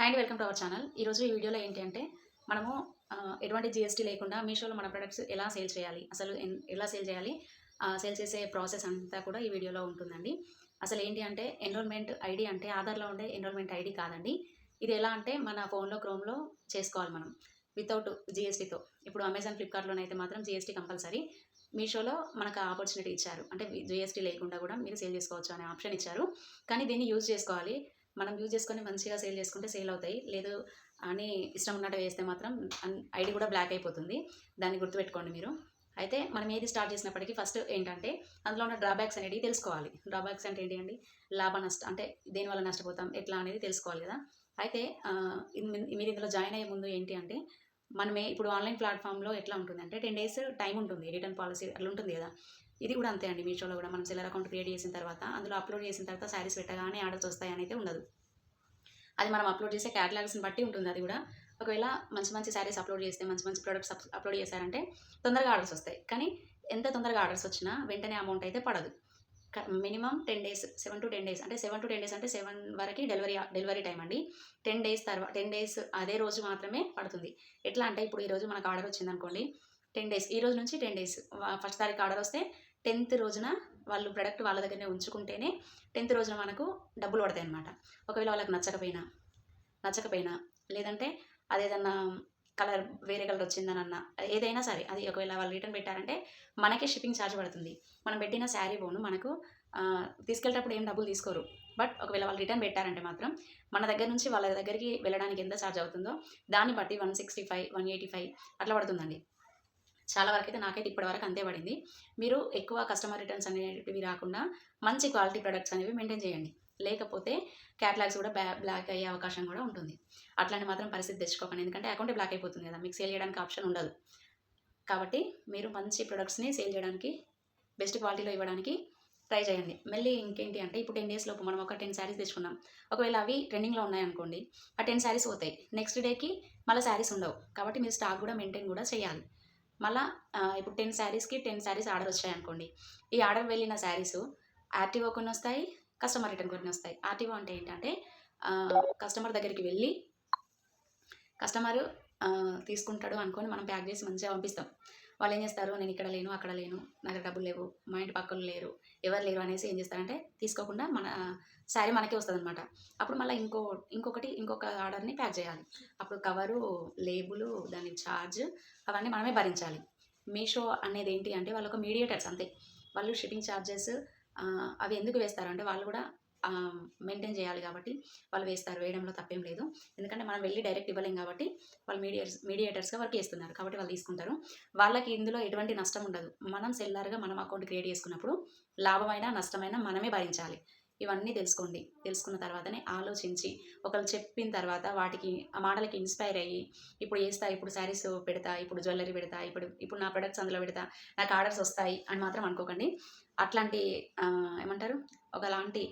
Hi welcome to our channel ఈరోజు ఈ వీడియోలో ఏంటి అంటే మనము ఎటువంటి జిఎస్టీ లేకుండా మీషోలో మన ప్రొడక్ట్స్ ఎలా సేల్ చేయాలి అసలు ఎలా సేల్ చేయాలి సేల్ చేసే ప్రాసెస్ అంతా కూడా ఈ వీడియోలో ఉంటుందండి. అసలు ఏంటి అంటే ఎన్రోల్మెంట్ ఐడి అంటే ఆధార్లో ఉండే ఎన్రోల్మెంట్ ఐడి కాదండి. ఇది ఎలా అంటే మన ఫోన్లో క్రోమ్లో చేసుకోవాలి మనం వితౌట్ జిఎస్టీతో ఇప్పుడు అమెజాన్ ఫ్లిప్కార్ట్లోనైతే మాత్రం జిఎస్టీ కంపల్సరీ మీషోలో మనకు ఆపర్చునిటీ ఇచ్చారు. అంటే జిఎస్టీ లేకుండా కూడా మీరు సేల్ చేసుకోవచ్చు అనే ఆప్షన్ ఇచ్చారు. కానీ దీన్ని యూజ్ చేసుకోవాలి. మనం యూజ్ చేసుకొని మంచిగా సేల్ చేసుకుంటే సేల్ అవుతాయి. లేదు అని ఇష్టం ఉన్నట్టు వేస్తే మాత్రం ఐడి కూడా బ్లాక్ అయిపోతుంది. దాన్ని గుర్తుపెట్టుకోండి మీరు. అయితే మనం ఏది స్టార్ట్ చేసినప్పటికీ ఫస్ట్ ఏంటంటే అందులో ఉన్న డ్రాబ్యాక్స్ అనేది తెలుసుకోవాలి. డ్రాబ్యాక్స్ అంటే ఏంటి అండి? లాభ నష్టం అంటే దేనివల్ల నష్టపోతాం? ఎట్లా అనేది తెలుసుకోవాలి కదా. అయితే మీరు ఇందులో జాయిన్ అయ్యే ముందు ఏంటి అంటే మనమే ఇప్పుడు ఆన్లైన్ ప్లాట్ఫామ్లో ఎట్లా ఉంటుంది అంటే టెన్ డేస్ టైం ఉంటుంది. రిటర్న్ పాలసీ అట్లా ఉంటుంది కదా. ఇది కూడా అంతే అండి మీషోలో కూడా మనం సెల్లర్ అకౌంట్ క్రియేట్ చేసిన తర్వాత అందులో అప్లోడ్ చేసిన తర్వాత శారీస్ పెట్టగానే ఆర్డర్స్ వస్తాయని అయితే ఉండదు. అది మనం అప్లోడ్ చేసే క్యాటలాగ్స్ని బట్టి ఉంటుంది అది కూడా. ఒకవేళ మంచి మంచి శారీస్ అప్లోడ్ చేస్తే మంచి మంచి ప్రొడక్ట్స్ అప్లోడ్ చేశారంటే తొందరగా ఆర్డర్స్ వస్తాయి. కానీ ఎంత తొందరగా ఆర్డర్స్ వచ్చినా వెంటనే అమౌంట్ అయితే పడదు. Minimum ten days seven to ten days అంటే సెవెన్ టు టెన్ డేస్ అంటే సెవెన్ వరకు డెలివరీ డెలివరీ టైం అండి. టెన్ డేస్ తర్వాత టెన్ డేస్ అదే రోజు మాత్రమే పడుతుంది. ఎట్లా అంటే ఇప్పుడు ఈ రోజు మనకు ఆర్డర్ వచ్చింది అనుకోండి టెన్ డేస్ ఈ రోజు నుంచి టెన్ డేస్ ఫస్ట్ తారీఖు ఆర్డర్ వస్తే టెన్త్ రోజున వాళ్ళు ప్రొడక్ట్ వాళ్ళ దగ్గరనే ఉంచుకుంటేనే టెన్త్ రోజున మనకు డబ్బులు పడతాయి అనమాట ఒకవేళ వాళ్ళకి నచ్చకపోయినా నచ్చకపోయినా లేదంటే అదేదన్నా కలర్ వేరే కలర్ వచ్చిందని అన్న ఏదైనా సరే అది ఒకవేళ వాళ్ళు రిటర్న్ పెట్టారంటే మనకే షిప్పింగ్ ఛార్జ్ పడుతుంది. మనం పెట్టిన శారీ పోను మనకు తీసుకెళ్ళేటప్పుడు ఏం డబ్బులు తీసుకోరు. బట్ ఒకవేళ వాళ్ళు రిటర్న్ పెట్టారంటే మాత్రం మన దగ్గర నుంచి వాళ్ళ దగ్గరికి వెళ్ళడానికి ఎంత ఛార్జ్ అవుతుందో దాన్ని బట్టి one sixty five one eighty five అట్లా పడుతుందండి. చాలా వరకు అయితే నాకైతే ఇప్పటి వరకు అంతే పడింది. మీరు ఎక్కువ కస్టమర్ రిటర్న్స్ అనేటివి రాకుండా మంచి క్వాలిటీ ప్రొడక్ట్స్ అనేవి మెయింటైన్ చేయండి. లేకపోతే క్యాటలాగ్స్ కూడా బ్లా బ్లాక్ అయ్యే అవకాశం కూడా ఉంటుంది. అట్లాంటి మాత్రం పరిస్థితి తెచ్చుకోకండి. ఎందుకంటే అకౌంట్ బ్లాక్ అయిపోతుంది కదా మీకు సేల్ చేయడానికి ఆప్షన్ ఉండదు. కాబట్టి మీరు మంచి ప్రొడక్ట్స్ని సేల్ చేయడానికి బెస్ట్ క్వాలిటీలో ఇవ్వడానికి ట్రై చేయండి. మళ్ళీ ఇంకేంటి అంటే ఇప్పుడు టెన్ డేస్ లోపు మనం ఒక టెన్ శారీస్ తెచ్చుకున్నాం. ఒకవేళ అవి ట్రెండింగ్లో ఉన్నాయనుకోండి ఆ టెన్ శారీస్ పోతాయి. నెక్స్ట్ డేకి మళ్ళీ శారీస్ ఉండవు. కాబట్టి మీరు స్టాక్ కూడా మెయింటైన్ కూడా చేయాలి. మళ్ళీ ఇప్పుడు టెన్ శారీస్కి టెన్ శారీస్ ఆర్డర్ వచ్చాయనుకోండి. ఈ ఆర్డర్ వెళ్ళిన శారీస్ యాక్టివ్ కొన్ని వస్తాయి కస్టమర్ రిటర్న్ కొన్ని వస్తాయి. ఆర్టీఓ అంటే ఏంటంటే కస్టమర్ దగ్గరికి వెళ్ళి కస్టమర్ తీసుకుంటాడు అనుకొని మనం ప్యాక్ చేసి మంచిగా పంపిస్తాం. వాళ్ళు ఏం చేస్తారు? నేను ఇక్కడ లేను అక్కడ లేను నా దగ్గర డబ్బులు లేవు మా ఇంటి పక్కన లేరు ఎవరు లేరు అనేసి ఏం చేస్తారంటే తీసుకోకుండా మన శారీ మనకే వస్తుంది అనమాట అప్పుడు మళ్ళీ ఇంకో ఇంకొకటి ఇంకొక ఆర్డర్ని ప్యాక్ చేయాలి. అప్పుడు కవరు లేబులు దాని ఛార్జ్ అవన్నీ మనమే భరించాలి. మీషో అనేది ఏంటి అంటే వాళ్ళు ఒక మీడియేటర్స్ అంతే. వాళ్ళు షిప్పింగ్ ఛార్జెస్ అవి ఎందుకు వేస్తారు అంటే వాళ్ళు కూడా మెయింటైన్ చేయాలి కాబట్టి వాళ్ళు వేస్తారు వేయడంలో తప్పేం లేదు. ఎందుకంటే మనం వెళ్ళి డైరెక్ట్ ఇవ్వలేం కాబట్టి వాళ్ళు మీడియేటర్స్ మీడియేటర్స్గా వర్క్ చేస్తున్నారు కాబట్టి వాళ్ళు తీసుకుంటారు. వాళ్ళకి ఇందులో ఎటువంటి నష్టం ఉండదు. మనం సెల్లార్గా మనం అకౌంట్ క్రియేట్ చేసుకున్నప్పుడు లాభమైన నష్టమైన మనమే భరించాలి. ఇవన్నీ తెలుసుకోండి. తెలుసుకున్న తర్వాతనే ఆలోచించి ఒకరు చెప్పిన తర్వాత వాటికి ఆ మాటలకి ఇన్స్పైర్ అయ్యి ఇప్పుడు వేస్తా ఇప్పుడు శారీస్ పెడతా ఇప్పుడు జ్యువెలరీ పెడతా ఇప్పుడు ఇప్పుడు నా ప్రొడక్ట్స్ అందులో పెడతా నాకు ఆర్డర్స్ వస్తాయి అని మాత్రం అనుకోకండి. అట్లాంటి ఏమంటారు? ఒకలాంటి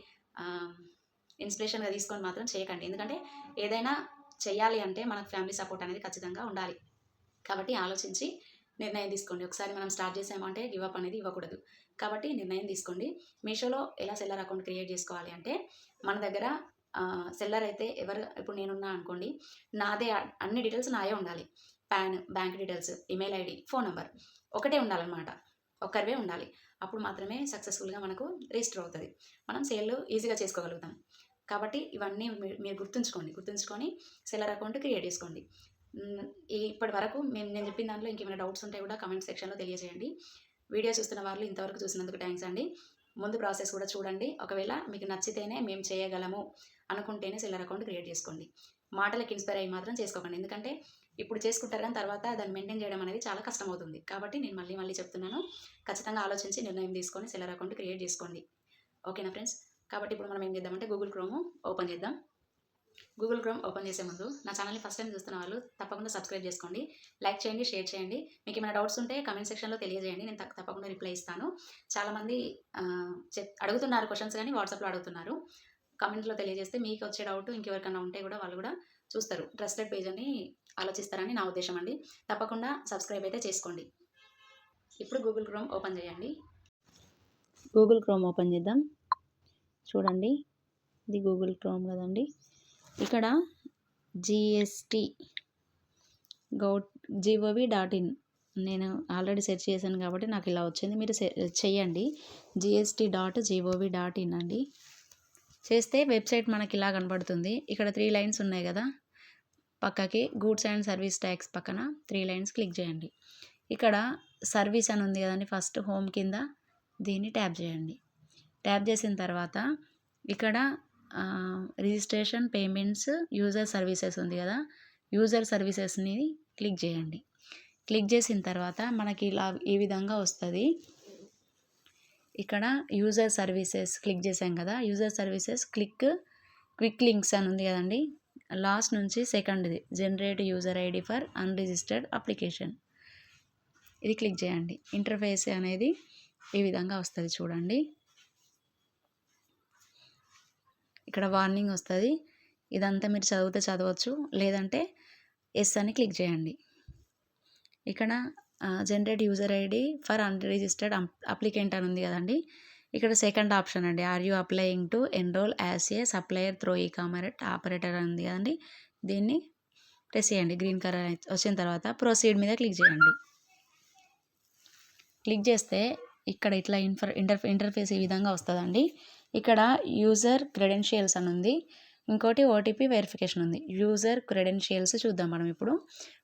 ఇన్స్పిరేషన్గా తీసుకొని మాత్రం చేయకండి. ఎందుకంటే ఏదైనా చేయాలి అంటే మనకు ఫ్యామిలీ సపోర్ట్ అనేది ఖచ్చితంగా ఉండాలి. కాబట్టి ఆలోచించి నిర్ణయం తీసుకోండి. ఒకసారి మనం స్టార్ట్ చేసామంటే గివప్ అనేది ఇవ్వకూడదు. కాబట్టి నిర్ణయం తీసుకోండి. మీషోలో ఎలా సెల్లర్ అకౌంట్ క్రియేట్ చేసుకోవాలి అంటే మన దగ్గర సెల్లర్ అయితే ఎవరు ఇప్పుడు నేనున్నా అనుకోండి నాదే అన్ని డీటెయిల్స్ నాయే ఉండాలి. PAN bank details email ID phone number ఒకటే ఉండాలన్నమాట. ఒక్కరివే ఉండాలి. అప్పుడు మాత్రమే సక్సెస్ఫుల్గా మనకు రిజిస్టర్ అవుతుంది. మనం సేల్ ఈజీగా చేసుకోగలుగుతాం. కాబట్టి ఇవన్నీ మీరు గుర్తుంచుకోండి. గుర్తుంచుకొని సెల్లర్ అకౌంట్ క్రియేట్ చేసుకోండి. ఇప్పటి వరకు మేము నేను చెప్పిన దాంట్లో ఇంకేమైనా డౌట్స్ ఉంటే కూడా కమెంట్ సెక్షన్లో తెలియజేయండి. వీడియో చూస్తున్న వాళ్ళు ఇంతవరకు చూసినందుకు థ్యాంక్స్ అండి. ముందు ప్రాసెస్ కూడా చూడండి. ఒకవేళ మీకు నచ్చితేనే మేము చేయగలము అనుకుంటేనే సెల్లర్ అకౌంట్ క్రియేట్ చేసుకోండి. మాటలకు ఇన్స్పైర్ అయ్యి మాత్రం చేసుకోకండి. ఎందుకంటే ఇప్పుడు చేసుకుంటారు కానీ తర్వాత దాన్ని మెయింటైన్ చేయడం అనేది చాలా కష్టం అవుతుంది కాబట్టి నేను మళ్ళీ మళ్ళీ చెప్తున్నాను. ఖచ్చితంగా ఆలోచించి నిర్ణయం తీసుకొని సెలర్ అకౌంట్ క్రియేట్ చేసుకోండి. ఓకేనా ఫ్రెండ్స్? కాబట్టి ఇప్పుడు మనం ఏం చేద్దామంటే గూగుల్ క్రోమ్ ఓపెన్ చేద్దాం. గూగుల్ క్రోమ్ ఓపెన్ చేసే ముందు నా ఛానల్ని ఫస్ట్ టైం చూస్తున్న వాళ్ళు తప్పకుండా సబ్స్క్రైబ్ చేసుకోండి. లైక్ చేయండి షేర్ చేయండి. మీకు ఏమైనా డౌట్స్ ఉంటే కమెంట్ సెక్షన్లో తెలియజేయండి. నేను తప్పకుండా రిప్లై ఇస్తాను. చాలామంది చెప్ అడుగుతున్నారు క్వశ్చన్స్ కానీ వాట్సాప్లో అడుగుతున్నారు. కమెంట్లో తెలియజేస్తే మీకు వచ్చే డౌట్ ఇంకెవరికైనా ఉంటే కూడా వాళ్ళు కూడా చూస్తారు. ట్రస్టెడ్ పేజ్ అని ఆలోచిస్తారని నా ఉద్దేశం అండి తప్పకుండా సబ్స్క్రైబ్ అయితే చేసుకోండి. ఇప్పుడు గూగుల్ క్రోమ్ ఓపెన్ చేయండి. గూగుల్ క్రోమ్ ఓపెన్ చేద్దాం. చూడండి. ఇది గూగుల్ క్రోమ్ కదండి. ఇక్కడ GST gov G O V dot in నేను ఆల్రెడీ సెర్చ్ చేశాను కాబట్టి నాకు ఇలా వచ్చింది. మీరు చేయండి. GST dot G O V dot in అండి. చేస్తే వెబ్సైట్ మనకి ఇలా కనబడుతుంది. ఇక్కడ త్రీ లైన్స్ ఉన్నాయి కదా. పక్కకి గూడ్స్ అండ్ సర్వీస్ ట్యాక్స్ పక్కన త్రీ లైన్స్ క్లిక్ చేయండి. ఇక్కడ సర్వీస్ అని ఉంది కదండి ఫస్ట్ హోమ్ కింద దీన్ని ట్యాప్ చేయండి. ట్యాప్ చేసిన తర్వాత ఇక్కడ రిజిస్ట్రేషన్ పేమెంట్స్ యూజర్ సర్వీసెస్ ఉంది కదా యూజర్ సర్వీసెస్ని క్లిక్ చేయండి. క్లిక్ చేసిన తర్వాత మనకి ఇలా ఈ విధంగా వస్తుంది. ఇక్కడ యూజర్ సర్వీసెస్ క్లిక్ చేసాం కదా user services click quick links అని ఉంది కదండి లాస్ట్ నుంచి సెకండ్ది. Generate user ID for unregistered application. ఇది క్లిక్ చేయండి. ఇంటర్ఫేస్ అనేది ఈ విధంగా వస్తుంది చూడండి. ఇక్కడ వార్నింగ్ వస్తుంది. ఇదంతా మీరు చదివితే చదవచ్చు. లేదంటే ఎస్ అని క్లిక్ చేయండి. ఇక్కడ generate user ID for unregistered applicant అని ఉంది కదండి. ఇక్కడ సెకండ్ ఆప్షన్ అండి. Are you applying to enroll as a supplier through e commerce operator అని ఉంది కదండి. దీన్ని ప్రెస్ చేయండి. గ్రీన్ కలర్ వచ్చిన తర్వాత ప్రొసీడ్ మీద క్లిక్ చేయండి. క్లిక్ చేస్తే ఇక్కడ ఇట్లా ఇన్ఫర్ ఇంటర్ ఇంటర్ఫేస్ ఈ విధంగా వస్తుందండి. ఇక్కడ యూజర్ క్రెడెన్షియల్స్ అని ఉంది. ఇంకోటి ఓటీపీ వెరిఫికేషన్ ఉంది. యూజర్ క్రెడెన్షియల్స్ చూద్దాం మనం ఇప్పుడు.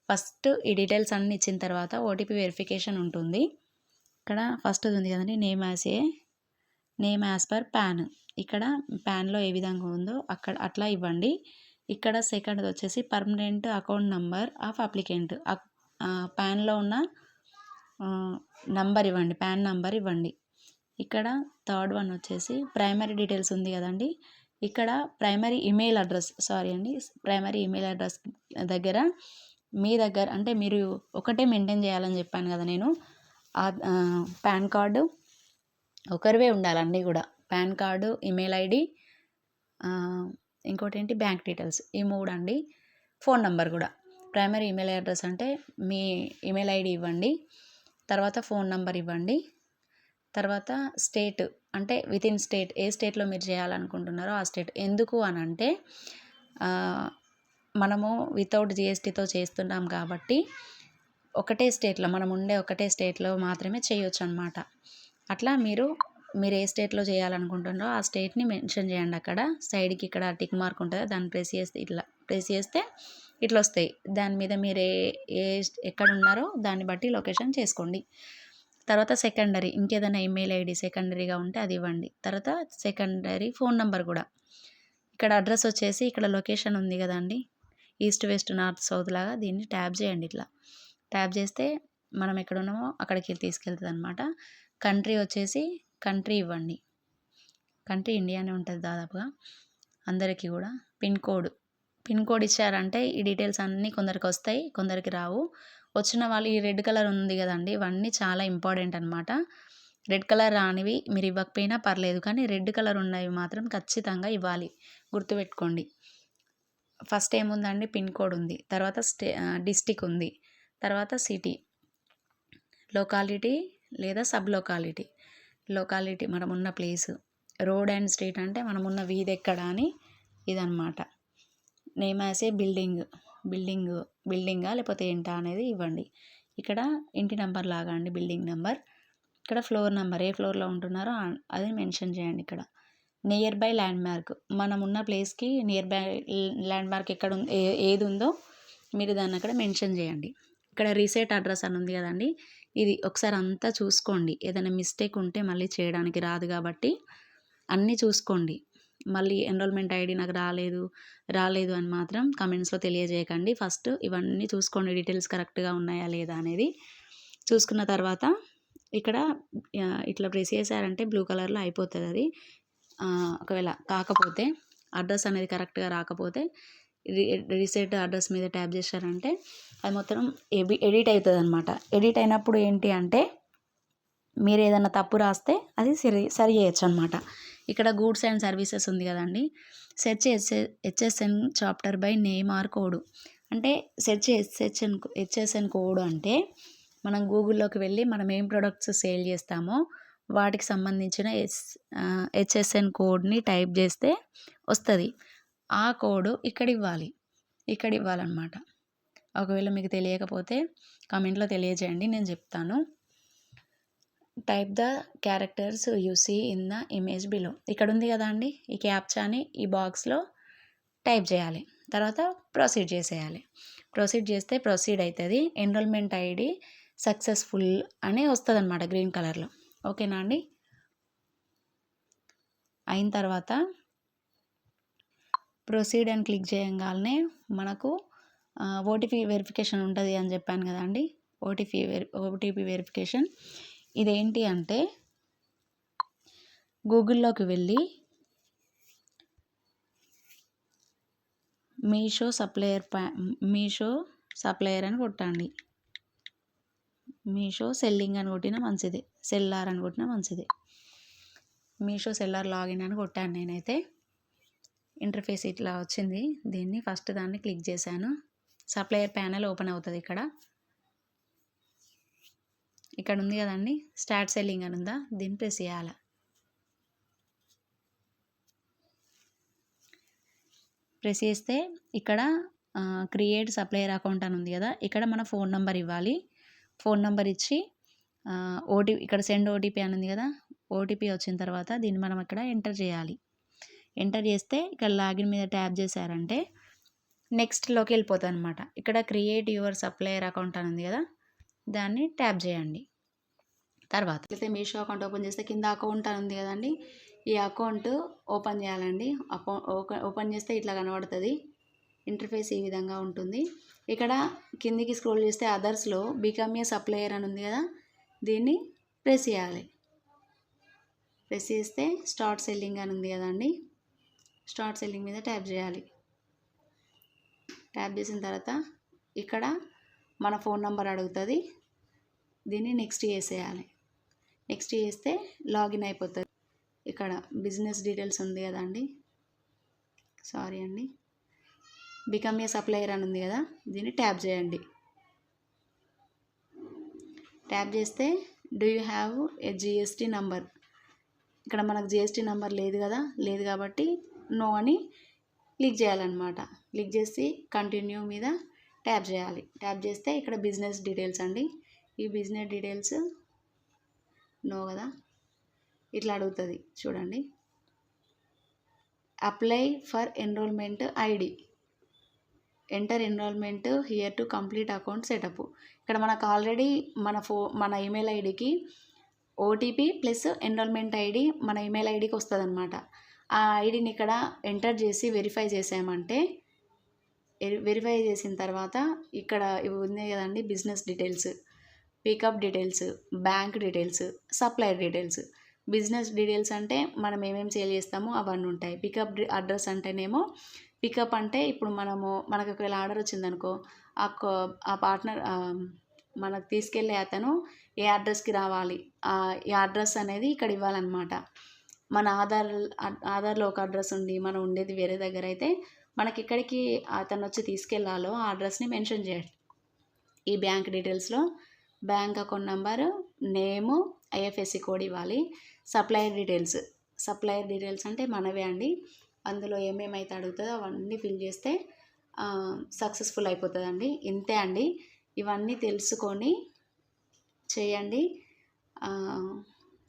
ఫస్ట్ ఈ డీటెయిల్స్ అన్నీ ఇచ్చిన తర్వాత ఓటీపీ వెరిఫికేషన్ ఉంటుంది. ఇక్కడ ఫస్ట్ ఉంది కదండి. Name as a name as per PAN. ఇక్కడ ప్యాన్లో ఏ విధంగా ఉందో అక్కడ అట్లా ఇవ్వండి. ఇక్కడ సెకండ్ వచ్చేసి permanent account number of applicant. ప్యాన్లో ఉన్న నంబర్ ఇవ్వండి. ప్యాన్ నంబర్ ఇవ్వండి. ఇక్కడ థర్డ్ వన్ వచ్చేసి ప్రైమరీ డీటెయిల్స్ ఉంది కదండి. ఇక్కడ ప్రైమరీ ఈమెయిల్ అడ్రస్ సారీ అండి ప్రైమరీ ఈమెయిల్ అడ్రస్ దగ్గర మీ దగ్గర అంటే మీరు ఒకటే మెయింటైన్ చేయాలని చెప్పాను కదా నేను. ఆ పాన్ కార్డు ఒకరివే ఉండాలండి కూడా. పాన్ కార్డు ఈమెయిల్ ఐడి ఇంకోటి ఏంటి బ్యాంక్ డీటెయిల్స్. ఈ మూడు అండి ఫోన్ నెంబర్ కూడా. ప్రైమరీ ఈమెయిల్ అడ్రస్ అంటే మీ ఈమెయిల్ ఐడి ఇవ్వండి. తర్వాత ఫోన్ నెంబర్ ఇవ్వండి. తర్వాత స్టేట్ అంటే విత్ ఇన్ స్టేట్. ఏ స్టేట్లో మీరు చేయాలనుకుంటున్నారో ఆ స్టేట్. ఎందుకు అని అంటే మనము వితౌట్ జిఎస్టీతో చేస్తున్నాం కాబట్టి ఒకటే స్టేట్లో మనం ఉండే ఒకటే స్టేట్లో మాత్రమే చేయొచ్చు అనమాట అట్లా మీరు మీరు ఏ స్టేట్లో చేయాలనుకుంటున్నారో ఆ స్టేట్ని మెన్షన్ చేయండి అక్కడ. సైడ్కి ఇక్కడ టిక్ మార్క్ ఉంటుంది దాన్ని ప్రెస్ చేస్తే ఇట్లా ప్రెస్ చేస్తే ఇట్లా వస్తాయి దాని మీద మీరు ఏ ఏ ఎక్కడ ఉన్నారో దాన్ని బట్టి లొకేషన్ చేసుకోండి. తర్వాత సెకండరీ ఇంకేదైనా ఈమెయిల్ ఐడి సెకండరీగా ఉంటే అది ఇవ్వండి. తర్వాత సెకండరీ ఫోన్ నెంబర్ కూడా. ఇక్కడ అడ్రస్ వచ్చేసి ఇక్కడ లొకేషన్ ఉంది కదండి. ఈస్ట్ వెస్ట్ నార్త్ సౌత్ లాగా దీన్ని ట్యాప్ చేయండి ఇట్లా. ట్యాప్ చేస్తే మనం ఎక్కడ ఉన్నామో అక్కడికి తీసుకెళ్తుంది అనమాట కంట్రీ వచ్చేసి కంట్రీ ఇవ్వండి. కంట్రీ ఇండియానే ఉంటుంది దాదాపుగా. అందరికీ కూడా పిన్ కోడ్. పిన్ కోడ్ ఇచ్చారంటే ఈ డీటెయిల్స్ అన్నీ కొందరికి వస్తాయి కొందరికి రావు. వచ్చిన వాళ్ళు ఈ రెడ్ కలర్ ఉంది కదండి ఇవన్నీ చాలా ఇంపార్టెంట్ అనమాట రెడ్ కలర్ రానివి మీరు ఇవ్వకపోయినా పర్లేదు కానీ రెడ్ కలర్ ఉన్నవి మాత్రం ఖచ్చితంగా ఇవ్వాలి. గుర్తుపెట్టుకోండి. ఫస్ట్ ఏముందండి? పిన్ కోడ్ ఉంది. తర్వాత స్టే డిస్టిక్ ఉంది. తర్వాత సిటీ. లొకాలిటీ లేదా సబ్ లొకాలిటీ. లొకాలిటీ మనం ఉన్న ప్లేస్. రోడ్ అండ్ స్ట్రీట్ అంటే మనం ఉన్న వీధి ఎక్కడ అని ఇదనమాట name as a building. Building బిల్డింగా లేకపోతే ఏంటా అనేది ఇవ్వండి. ఇక్కడ ఇంటి నెంబర్ లాగా అండి బిల్డింగ్ నెంబర్. ఇక్కడ ఫ్లోర్ నెంబర్ ఏ ఫ్లోర్లో ఉంటున్నారో అది మెన్షన్ చేయండి ఇక్కడ. నియర్ బై ల్యాండ్ మార్క్ మనం ఉన్న ప్లేస్కి నియర్ బై ల్యాండ్ మార్క్ ఎక్కడ ఉంది ఏ- ఏది ఉందో మీరు దాన్ని అక్కడ మెన్షన్ చేయండి. ఇక్కడ రీసెట్ అడ్రస్ అని ఉంది కదండి. ఇది ఒకసారి అంతా చూసుకోండి. ఏదైనా మిస్టేక్ ఉంటే మళ్ళీ చేయడానికి రాదు కాబట్టి అన్నీ చూసుకోండి. మళ్ళీ ఎన్రోల్మెంట్ ఐడి నాకు రాలేదు రాలేదు అని మాత్రం కమెంట్స్లో తెలియజేయకండి. ఫస్ట్ ఇవన్నీ చూసుకోండి. డీటెయిల్స్ కరెక్ట్గా ఉన్నాయా లేదా అనేది. చూసుకున్న తర్వాత ఇక్కడ ఇట్లా ప్రెస్ చేశారంటే బ్లూ కలర్లో అయిపోతుంది అది. ఒకవేళ కాకపోతే అడ్రస్ అనేది కరెక్ట్గా రాకపోతే రీసెట్ అడ్రస్ మీద ట్యాప్ చేశారంటే అది మొత్తం ఎబి ఎడిట్ అవుతుంది అనమాట ఎడిట్ అయినప్పుడు ఏంటి అంటే మీరు ఏదైనా తప్పు రాస్తే అది సరి సరి చేయొచ్చు అనమాట ఇక్కడ గూడ్స్ అండ్ సర్వీసెస్ ఉంది కదండి. Search H A HSN chapter by name or code. అంటే సెర్చ్ హెచ్ఎస్ఎన్ హెచ్ఎస్ఎన్ కోడ్ అంటే మనం గూగుల్లోకి వెళ్ళి మనం ఏం ప్రొడక్ట్స్ సేల్ చేస్తామో వాటికి సంబంధించిన ఎస్ హెచ్ఎస్ఎన్ కోడ్ని టైప్ చేస్తే వస్తుంది. ఆ కోడ్ ఇక్కడ ఇవ్వాలి ఇక్కడ ఇవ్వాలన్నమాట ఒకవేళ మీకు తెలియకపోతే కామెంట్లో తెలియజేయండి నేను చెప్తాను. Type the characters you see in the image below ఇక్కడ ఉంది కదా అండి ఈ క్యాప్చాని ఈ బాక్స్లో టైప్ చేయాలి. తర్వాత ప్రొసీడ్ చేసేయాలి. ప్రొసీడ్ చేస్తే ప్రొసీడ్ అవుతుంది ఎన్రోల్మెంట్ ఐడి సక్సెస్ఫుల్ అని వస్తుంది అనమాట గ్రీన్ కలర్లో. ఓకేనా అండి? అయిన తర్వాత ప్రొసీడ్ అని క్లిక్ చేయగానే మనకు ఓటీపీ వెరిఫికేషన్ ఉంటుంది అని చెప్పాను కదండి ఓటీపీ వెరి ఓటీపీ వెరిఫికేషన్. ఇదేంటి అంటే గూగుల్లోకి వెళ్ళి మీషో సప్లయర్ ప్యా మీషో సప్లయర్ అని కొట్టండి. మీషో సెల్లింగ్ అని కొట్టినా మంచిది. సెల్లార్ అని కొట్టినా మంచిది. మీషో సెల్లార్ లాగిన్ అని కొట్టాను నేనైతే. ఇంటర్ఫేస్ ఇట్లా వచ్చింది. దీన్ని ఫస్ట్ దాన్ని క్లిక్ చేశాను. సప్లయర్ ప్యానెల్ ఓపెన్ అవుతుంది ఇక్కడ. ఇక్కడ ఉంది కదండి స్టార్ట్ సెల్లింగ్ అని ఉందా? దీన్ని ప్రెస్ చేయాలి. ప్రెస్ చేస్తే ఇక్కడ క్రియేట్ సప్లయర్ అకౌంట్ అని ఉంది కదా ఇక్కడ మన ఫోన్ నెంబర్ ఇవ్వాలి. ఫోన్ నెంబర్ ఇచ్చి ఓటీపీ ఇక్కడ సెండ్ ఓటీపీ అని ఉంది కదా ఓటీపీ వచ్చిన తర్వాత దీన్ని మనం ఇక్కడ ఎంటర్ చేయాలి. ఎంటర్ చేస్తే ఇక్కడ లాగిన్ మీద ట్యాప్ చేశారంటే నెక్స్ట్లోకి వెళ్ళిపోతుంది అనమాట ఇక్కడ క్రియేట్ యువర్ సప్లయర్ అకౌంట్ అని ఉంది కదా దాన్ని ట్యాప్ చేయండి. తర్వాత అయితే మీషో అకౌంట్ ఓపెన్ చేస్తే కింద అకౌంట్ అని ఉంది కదండి ఈ అకౌంట్ ఓపెన్ చేయాలండి. అకౌంట్ ఓపెన్ చేస్తే ఇట్లా కనబడుతుంది. ఇంటర్ఫేస్ ఈ విధంగా ఉంటుంది. ఇక్కడ కిందికి స్క్రోల్ చేస్తే అదర్స్లో బికమ్ ఏ సప్లయర్ అని ఉంది కదా దీన్ని ప్రెస్ చేయాలి. ప్రెస్ చేస్తే స్టార్ట్ సెల్లింగ్ అని ఉంది కదండి. స్టార్ట్ సెల్లింగ్ మీద ట్యాప్ చేయాలి. ట్యాప్ చేసిన తర్వాత ఇక్కడ మన ఫోన్ నెంబర్ అడుగుతుంది. దీన్ని నెక్స్ట్ చేసేయాలి. నెక్స్ట్ చేస్తే లాగిన్ అయిపోతుంది. ఇక్కడ బిజినెస్ డీటెయిల్స్ ఉంది కదా అండి. సారీ అండి. బికమ్ ఏ సప్లయర్ అని ఉంది కదా దీన్ని ట్యాప్ చేయండి. ట్యాప్ చేస్తే do you have a GST number? ఇక్కడ మనకు జిఎస్టీ నెంబర్ లేదు కదా లేదు కాబట్టి నో అని క్లిక్ చేయాలన్నమాట. క్లిక్ చేసి కంటిన్యూ మీద ట్యాప్ చేయాలి. ట్యాప్ చేస్తే ఇక్కడ బిజినెస్ డీటెయిల్స్ అండి. ఈ బిజినెస్ డీటెయిల్స్ నో కదా? ఇట్లా అడుగుతుంది. చూడండి. Apply for enrolment ID. Enter enrolment here to complete account setup ఇక్కడ మనకు ఆల్రెడీ మన ఫో మన ఈమెయిల్ ఐడికి ఓటీపీ ప్లస్ ఎన్రోల్మెంట్ ఐడి మన ఈమెయిల్ ఐడికి వస్తుంది అనమాట ఆ ఐడిని ఇక్కడ ఎంటర్ చేసి వెరిఫై చేసామంటే వెరిఫై చేసిన తర్వాత ఇక్కడ ఇవి ఉన్నాయి కదండి business details pickup details bank details supplier details. Business details అంటే మనం ఏమేమి సేల్ చేస్తామో అవన్నీ ఉంటాయి. పికప్ అడ్రస్ అంటేనేమో పికప్ అంటే ఇప్పుడు మనము మనకు ఒకవేళ ఆర్డర్ వచ్చిందనుకో ఆ ఆ పార్ట్నర్ మనకు తీసుకెళ్ళే అతను ఏ అడ్రస్కి రావాలి ఈ అడ్రస్ అనేది ఇక్కడ ఇవ్వాలన్నమాట. మన ఆధార్ ఆధార్లో ఒక అడ్రస్ ఉండి మనం ఉండేది వేరే దగ్గర అయితే మనకి ఎక్కడికి అతను వచ్చి తీసుకెళ్ళాలో ఆ అడ్రస్ని మెన్షన్ చేయండి. ఈ bank డీటెయిల్స్లో bank account number name IFSC code ఇవ్వాలి. సప్లయర్ డీటెయిల్స్ సప్లయర్ డీటెయిల్స్ అంటే మనవే అండి. అందులో ఏమేమైతే అడుగుతుందో అవన్నీ ఫిల్ చేస్తే సక్సెస్ఫుల్ అయిపోతుందండి. ఇంతే అండి. ఇవన్నీ తెలుసుకొని చేయండి.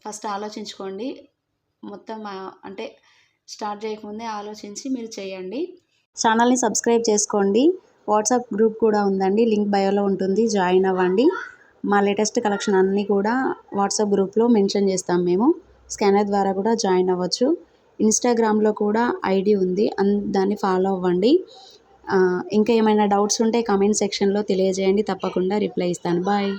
ఫస్ట్ ఆలోచించుకోండి. మొత్తం అంటే స్టార్ట్ చేయకముందే ఆలోచించి మీరు చేయండి. ఛానల్ని సబ్స్క్రైబ్ చేసుకోండి. వాట్సాప్ గ్రూప్ కూడా ఉందండి. లింక్ బయోలో ఉంటుంది. జాయిన్ అవ్వండి. మా లేటెస్ట్ కలెక్షన్ అన్నీ కూడా వాట్సాప్ గ్రూప్లో మెన్షన్ చేస్తాం మేము. స్కానర్ ద్వారా కూడా జాయిన్ అవ్వచ్చు. ఇన్స్టాగ్రామ్లో కూడా ఐడి ఉంది. అన్ దాన్ని ఫాలో అవ్వండి. ఇంకా ఏమైనా డౌట్స్ ఉంటే కామెంట్ సెక్షన్లో తెలియజేయండి. తప్పకుండా రిప్లై ఇస్తాను. బాయ్.